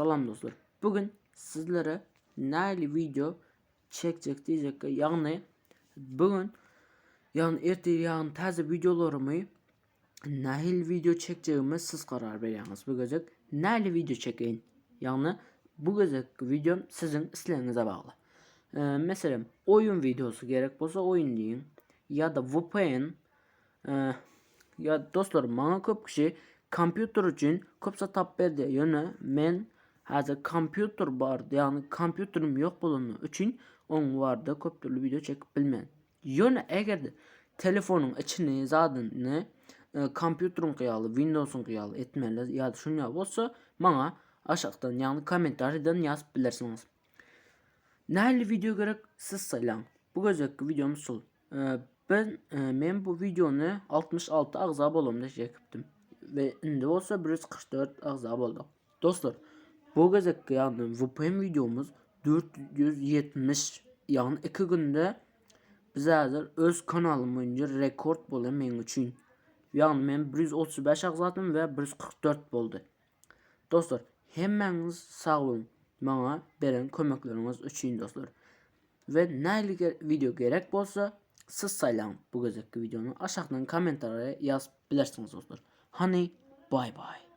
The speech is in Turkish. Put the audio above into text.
Salam dostlar. Bugün sizlere neyli video çekecek diyecek. Yani bugün yani ertesi yani taze videolarımı nehil video çekeceğime siz karar verirsiniz. Bu gece neyli video çekeyim. Yani bu gece videom sizin isteğinize bağlı. Ee, mesela oyun videosu gerek olsa oyun deyin. Ya da VPN ee, ya dostlar bana köp kişi kompüter için köpse tap berdi. Yani men hazır kompüter var yani kompüterim yok bulunduğu için on vardı köp video çekip bilmen. Yani eğer telefonun içini ne e, kompüterin kıyalı Windows'un kıyalı etmeli ya da şunu olsa bana aşağıdan yani komentardan yazıp bilirsiniz. Neyli video gerek siz saylan. Bu gözeki videomuz sol. Ee, ben e, men bu videonu 66 ağza bolumda çekiptim. Ve indi olsa 144 ağza boldu. Dostlar bu gözeki yani VPN videomuz 470 yani 2 günde hazır öz kanalım boyunca rekord boldu men için. Yani men 135 ağzadım ve 144 boldu. Dostlar hemmeniz sağ olun. Bana beren kömekleriniz için dostlar. Ve neyli ge- video gerek bolsa siz saylan bu gözeki videonu aşağıdan komentarlara yazıp bilirsiniz dostlar. Hani bay bay.